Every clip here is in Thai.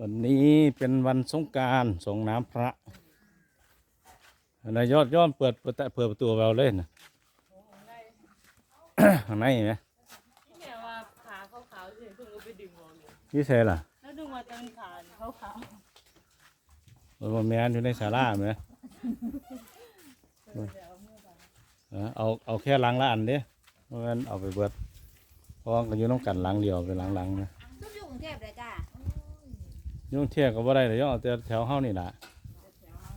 วันนี้เป็นวันสงกรารสงน้ำพระนายยอดย้อนเปิดเปิดเปิดประตูเราเลยนะข้างในไหมที่แม่ว่าขาขาวๆเฉยเพิ่งเอาไปดึงออกอยู่ยี่เซ่ล่ะแล้วดึงมาจนขาขาวมันบ่แมนอยู่ในศาลาไหมๆเออเดี๋ยวเอามือไปเออเอาเอาแค่หลังละอันเด้เพราะงั้นเอาไปเบิดเพราะว่าก็อยู่น้องกันหลังเดียวไปหลังหลังๆนะซุปอยู่กรุงเทพเลยจ้า ยุ่งเที่ยก็บ่ได้เลยย่อเอาแต่แถวเฮานี่ล่ะ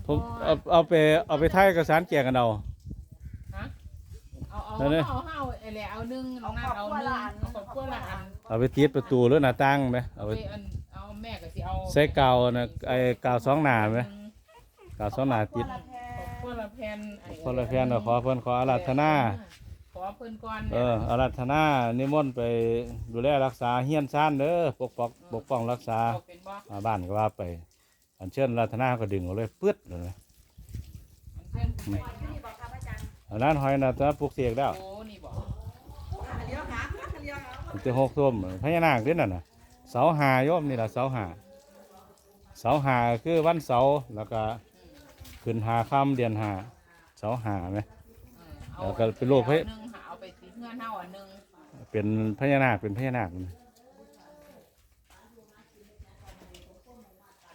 ผมเอาเอาไปเอาไปถ่ายเอกสารแจกกันเอา เอาเอานั่นเนี่ยเอาเอาไอ้แหละเอานึ่งเอานั่นเอานึ่งเอาขอบคุณละอันเอาไปติดประตูหรือหน้าต่างไหมเอาเอาไปไปอันเอาแม่ก็สิเอาใส่กาวนะไอ้กาวสองหน้าไหมกาวสองหน้าติด ขอบคุณละแผ่นไอ้คนละแพนขอเพิ่นขออาราธนาข อเพิ่นก่อนเอออาราธนานิมนต์ไปดูแลรักษาเฮียนซ่านเด้อปกป้องปกป้องรักษาเอาเป็นบ่อ่าบ้านก็ว่าไป อันเชิญอาราธนาก็ดึงเอาเลยปึ๊ดเลยเพิ่นไปนี่บอกครับอาจารย์อันนั้นหอยนะตะปลูกเสกแล้วโอ้นี่บ่เลี้ยวหาเลี้ยวหามันจะหกท่วมพญานาคเด้นั่นน่ะเสาหาโยมนี่ล่ะเสาหาเสาหาคือวันเสาร์แล้วก็ขึ้นหาค่ำเดือนหาเสาหาไหมเออแล้วก็เป็นโรคเพเอานึ่ งหาเอาไปติเพื่อนเฮาอันนึงเป็นพญานาคเป็นพญานาค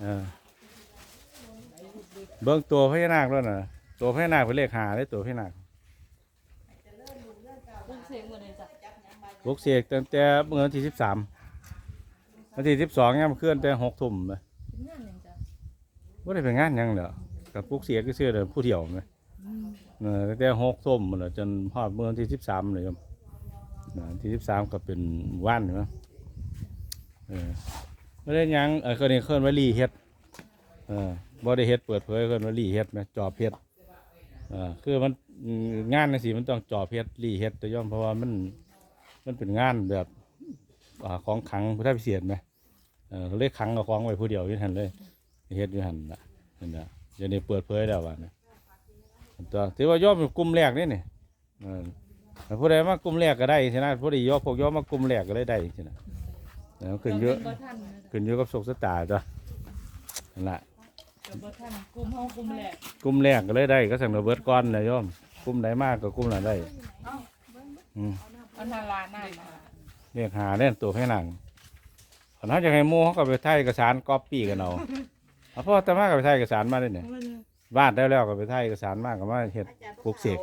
เออเบื้องตัวพญานาคแล้วน่ะตัวพญานาคเป็นเลขหาเลยตัวพญานาคลูกเสียงหมดเลยจ้ะปลุกเสกตั้งแต่เมื่อวันที่สิบสามวันที่สิบสองเนี่ยมันเคลื่อนแต่หกทุ่มเลยเป็นงานหยังจ้ะ ว่าได้เป็นงานหยังเหรอกับปลุกเสกก็เชื่อเดินผู้เดียวไหมเออ ตั้งแต่หกทุ่มมาเลยจนพอดเมื่อวันที่สิบสามเลยครับที่สิบสามก็เป็นวันเนาะเออไม่ได้ยังเออคนนี้เคลื่อนไวรีเฮ็ดเออบ่ได้เฮ็ดเปิดเผยเคลื่อนไวรีเฮ็ดไหมจอบเฮ็ดเออคือมันงานในสิมันต้องจอบเฮ็ดรีเฮ็ดแต่ย่อมเพราะว่ามันมันเป็นงานแบบอของขังพุทธพิเศษไหมเออเขาเรียกขังกับของไว้ผู้เดียวยู่หันเลยเฮ็ดยู่หันละนั่นแหละเดี๋ยวนี้เปิดเผยแล้วว่านะ ตัวถือว่าย่อมเป็นกลุ่มแรกนี่นี่เออแต่ผู้ใดมากลุ่มแรกก็ได้ใช่ไหมผู้ใดย่อพวกย่อมากลุ่มแรกก็เลยได้ใช่ไหมแล้วขึ้นเยอะบ่ทันนะจ้ะขึ้นอยู่กับโชคชะตาจ้ะนั่นแหละเดี๋ยวบ่ทันกลุ่มเฮากลุ่มแรกกลุ่มแรกก็เลยได้ก็สั่งระเบิดก้อนเลยโยมกลุ่มไหนมากก็กลุ่มนั้นได้อืมอันนั้นล่ะนั่นน่ะเรียกหาเล่นตัวให้หนังขันเขาจะให้หมู่เขาก็ไปไทยเอกสารก๊อปปี้กันเอาเอาพ่อแต่มากก็ไปไทยเอกสารมาได้เนี่ย วาดได้แล้วก็ไปไทยเอกสารมากก็มาเฮ็ดปลูกเสก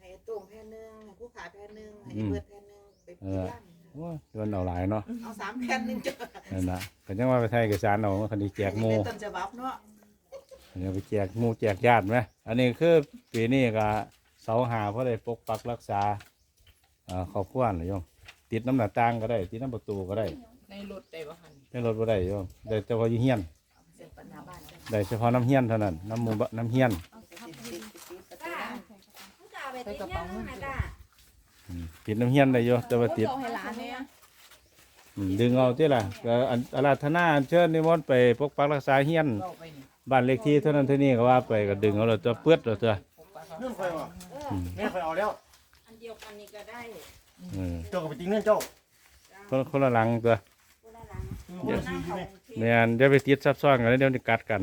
ให้ตุ่มแผ่นหนึ่งให้ผู้ขาแผ่นหนึ่งให้อืมเบิดแผ่นหนึ่งไปเอเพื่ออนโอ้ยโดนเอาหลายเนาะเอาสามแผ่นหนึ่งจ้ะนั่นนะก็ยังว่าไปไทยเอกสารเอาคันนี้แจกหมู่เป็นต้นฉบับเนาะอันนี้ไปแจกหมู่แจกญาติไหมอันนี้คือปีนี้ก็เสาหาเพราะได้ปกปักรักษาอ่าครอบครัวนะโยมติดน้ำหน้าต่างก็ได้ ติดน้ำประตูก็ได้ในรถได้บ่หั่นในรถบ่ได้โยมได้เฉพาะอยู่เฮียน เสร็จปัญหาบ้านจ้ะ ได้เฉพาะน้ำเฮียนเท่านั้น น้ำหมูบะน้ำเฮียนเติดยังไงจ้าอืมติดน้ำเฮียนได้โยแต่ว่าติดเอาให้หลานเนี่ยอืมดึงเอาที่ล่ะก็อันอาราธนาอัญเชิญนิมนต์ไปปกปักรักษาเฮียนบ้านเลขที่เท่านั้นเท่านี้ก็ว่าไปก็ดึงเอาแล้วตัวเปื้อนแล้วตัวเงื่อนไขวะเออเงื่อนไขเอาแล้วอันเดียวกันนี่ก็ได้อืมเจ้าก็ไปจริงเงื่อนเจ้าคนคนละหลังตัวกูได้หลังคือคนละทีใช่ไหมแม่นเดี๋ยวไปติดซับซ้อนกันแล้วเดี๋ยวจะกัดกัน